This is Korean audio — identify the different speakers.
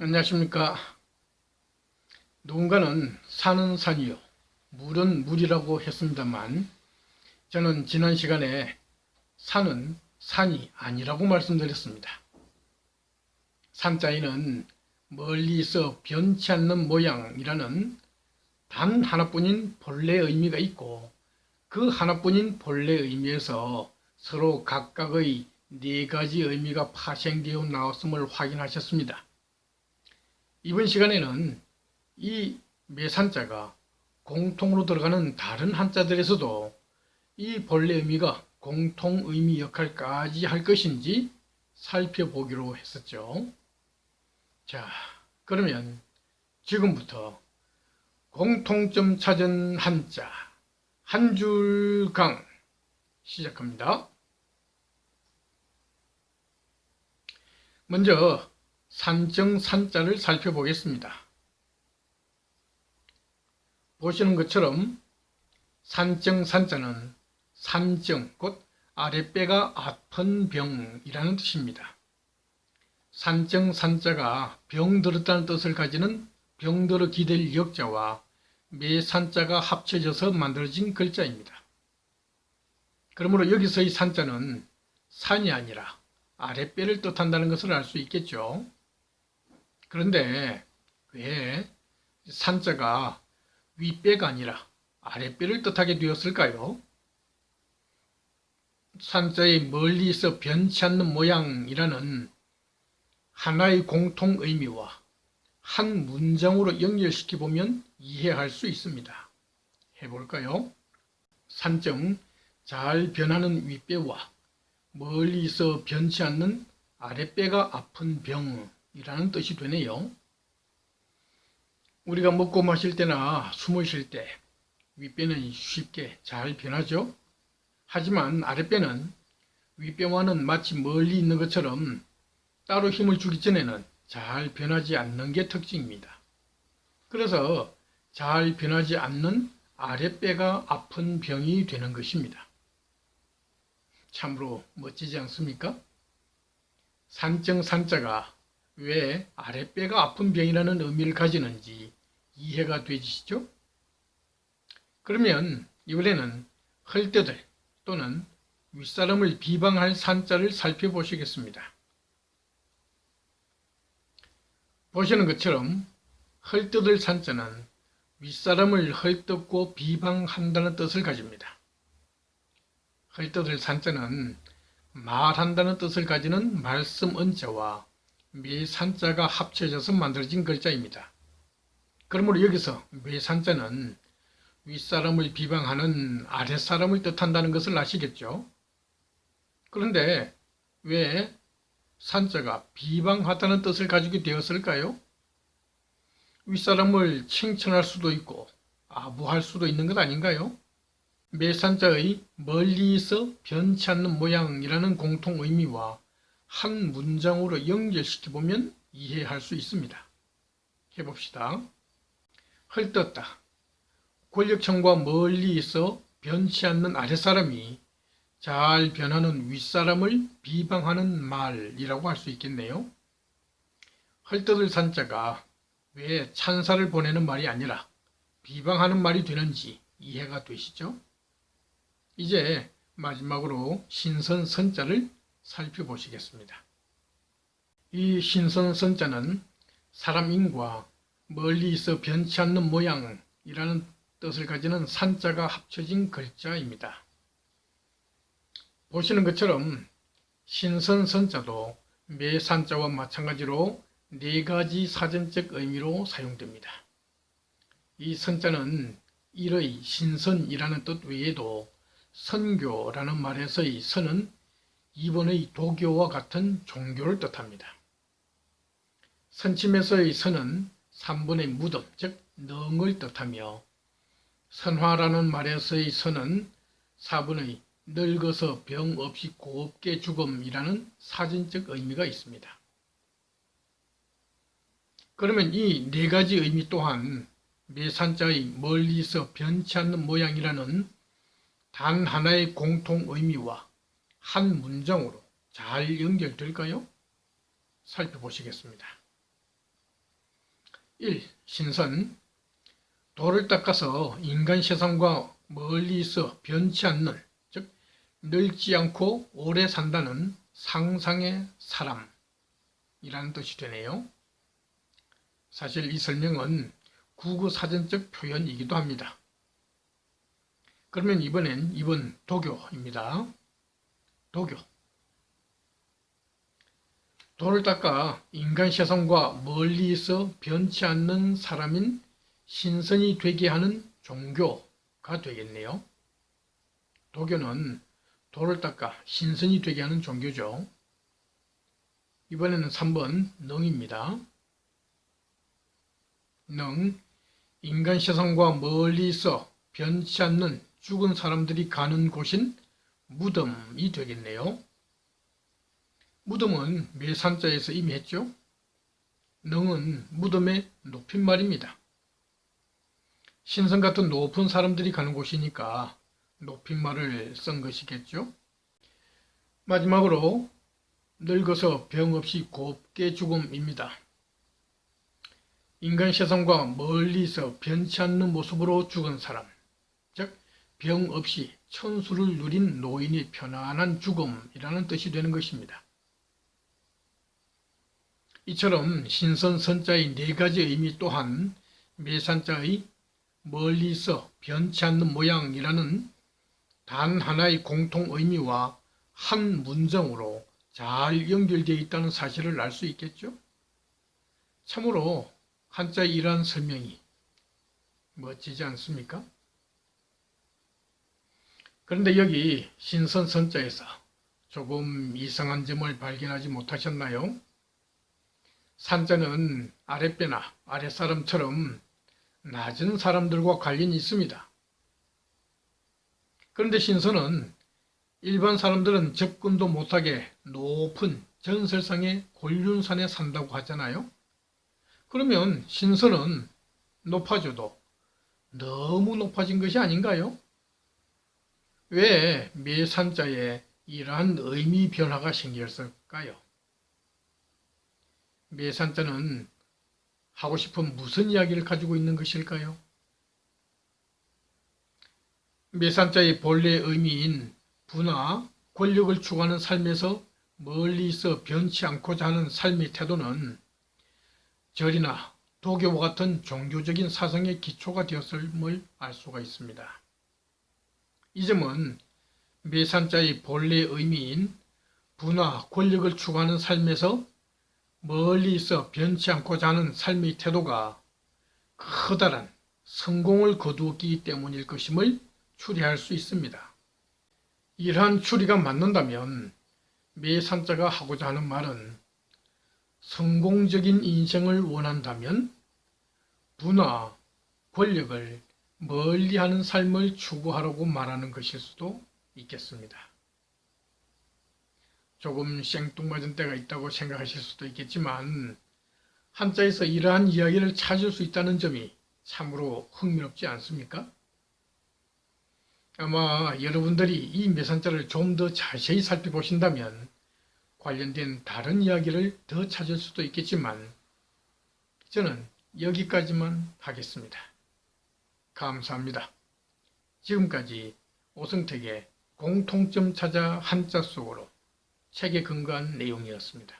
Speaker 1: 안녕하십니까. 누군가는 산은 산이요, 물은 물이라고 했습니다만, 저는 지난 시간에 산은 산이 아니라고 말씀드렸습니다. 산자에는 멀리서 변치 않는 모양이라는 단 하나뿐인 본래 의미가 있고, 그 하나뿐인 본래 의미에서 서로 각각의 네 가지 의미가 파생되어 나왔음을 확인하셨습니다. 이번 시간에는 이 매산자가 공통으로 들어가는 다른 한자들에서도 이 본래 의미가 공통 의미 역할까지 할 것인지 살펴보기로 했었죠. 자, 그러면 지금부터 공통점 찾은 한자 한 줄 강 시작합니다. 먼저 산정 산자를 살펴보겠습니다. 보시는 것처럼 산정 산자는 산정 곧 아랫배가 아픈 병이라는 뜻입니다. 산정 산자가 병들었다는 뜻을 가지는 병들어 기댈 역자와 매산자가 합쳐져서 만들어진 글자입니다. 그러므로 여기서의 산자는 산이 아니라 아랫배를 뜻한다는 것을 알 수 있겠죠. 그런데 왜 산자가 윗배가 아니라 아랫배를 뜻하게 되었을까요? 산자의 멀리서 변치 않는 모양이라는 하나의 공통 의미와 한 문장으로 연결시켜 보면 이해할 수 있습니다. 해볼까요? 산정 잘 변하는 윗배와 멀리서 변치 않는 아랫배가 아픈 병 이라는 뜻이 되네요. 우리가 먹고 마실 때나 숨을 쉴 때 윗배는 쉽게 잘 변하죠. 하지만 아랫배는 윗배와는 마치 멀리 있는 것처럼 따로 힘을 주기 전에는 잘 변하지 않는 게 특징입니다. 그래서 잘 변하지 않는 아랫배가 아픈 병이 되는 것입니다. 참으로 멋지지 않습니까? 산정 산자가 왜 아랫배가 아픈 병이라는 의미를 가지는지 이해가 되시죠? 그러면 이번에는 헐뜯을 또는 윗사람을 비방할 산자를 살펴보시겠습니다. 보시는 것처럼 헐뜯을 산자는 윗사람을 헐뜯고 비방한다는 뜻을 가집니다. 헐뜯을 산자는 말한다는 뜻을 가지는 말씀 언자와 매산자가 합쳐져서 만들어진 글자입니다. 그러므로 여기서 매산자는 윗사람을 비방하는 아랫사람을 뜻한다는 것을 아시겠죠? 그런데 왜 산자가 비방하다는 뜻을 가지게 되었을까요? 윗사람을 칭찬할 수도 있고 아부할 수도 있는 것 아닌가요? 매산자의 멀리서 변치 않는 모양이라는 공통 의미와 한 문장으로 연결시켜 보면 이해할 수 있습니다. 해봅시다. 헐떴다. 권력층과 멀리 있어 변치 않는 아랫사람이 잘 변하는 윗사람을 비방하는 말이라고 할 수 있겠네요. 헐떡을 산자가 왜 찬사를 보내는 말이 아니라 비방하는 말이 되는지 이해가 되시죠? 이제 마지막으로 신선 선자를 살펴보시겠습니다. 이 신선 선자는 사람인과 멀리 있어 변치 않는 모양이라는 뜻을 가지는 산자가 합쳐진 글자입니다. 보시는 것처럼 신선 선자도 매산자와 마찬가지로 네 가지 사전적 의미로 사용됩니다. 이 선자는 일의 신선이라는 뜻 외에도 선교라는 말에서의 선은 이번의 도교와 같은 종교를 뜻합니다. 선침에서의 선은 3분의 무덤, 즉 넝을 뜻하며 선화라는 말에서의 선은 4분의 늙어서 병 없이 곱게 죽음이라는 사전적 의미가 있습니다. 그러면 이 네 가지 의미 또한 매산자의 멀리서 변치 않는 모양이라는 단 하나의 공통 의미와 한 문장으로 잘 연결될까요? 살펴보시겠습니다. 1. 신선 돌을 닦아서 인간 세상과 멀리 있어 변치 않는 즉 늙지 않고 오래 산다는 상상의 사람이라는 뜻이 되네요. 사실 이 설명은 국어사전적 표현이기도 합니다. 그러면 이번엔 이번 도교입니다. 도교. 돌을 닦아 인간 세상과 멀리 있어 변치 않는 사람인 신선이 되게 하는 종교가 되겠네요. 도교는 돌을 닦아 신선이 되게 하는 종교죠. 이번에는 3번 능입니다. 능, 인간 세상과 멀리 있어 변치 않는 죽은 사람들이 가는 곳인 무덤이 되겠네요. 무덤은 매산자에서 이미 했죠. 능은 무덤의 높임말입니다. 신선 같은 높은 사람들이 가는 곳이니까 높임말을 쓴 것이겠죠. 마지막으로 늙어서 병 없이 곱게 죽음입니다. 인간 세상과 멀리서 변치 않는 모습으로 죽은 사람, 즉 병 없이 천수를 누린 노인이 편안한 죽음이라는 뜻이 되는 것입니다. 이처럼 신선선자의 네 가지 의미 또한 매산자의 멀리서 변치 않는 모양이라는 단 하나의 공통 의미와 한 문장으로 잘 연결되어 있다는 사실을 알 수 있겠죠? 참으로 한자의 이러한 설명이 멋지지 않습니까? 그런데 여기 신선 선자에서 조금 이상한 점을 발견하지 못하셨나요? 산자는 아랫배나 아랫사람처럼 낮은 사람들과 관련이 있습니다. 그런데 신선은 일반 사람들은 접근도 못하게 높은 전설상의 곤륜산에 산다고 하잖아요. 그러면 신선은 높아져도 너무 높아진 것이 아닌가요? 왜 매산자에 이러한 의미 변화가 생겼을까요? 매산자는 하고 싶은 무슨 이야기를 가지고 있는 것일까요? 매산자의 본래 의미인 부나 권력을 추구하는 삶에서 멀리 있어 변치 않고자 하는 삶의 태도는 절이나 도교와 같은 종교적인 사상의 기초가 되었음을 알 수가 있습니다. 이 점은 매산자의 본래 의미인 부나 권력을 추구하는 삶에서 멀리 있어 변치 않고자 하는 삶의 태도가 커다란 성공을 거두었기 때문일 것임을 추리할 수 있습니다. 이러한 추리가 맞는다면 매산자가 하고자 하는 말은 성공적인 인생을 원한다면 부나 권력을 멀리하는 삶을 추구하라고 말하는 것일 수도 있겠습니다. 조금 생뚱맞은 때가 있다고 생각하실 수도 있겠지만 한자에서 이러한 이야기를 찾을 수 있다는 점이 참으로 흥미롭지 않습니까? 아마 여러분들이 이 매산자를 좀 더 자세히 살펴보신다면 관련된 다른 이야기를 더 찾을 수도 있겠지만 저는 여기까지만 하겠습니다. 감사합니다. 지금까지 오승택의 공통점 찾아 한자 속으로 책에 근거한 내용이었습니다.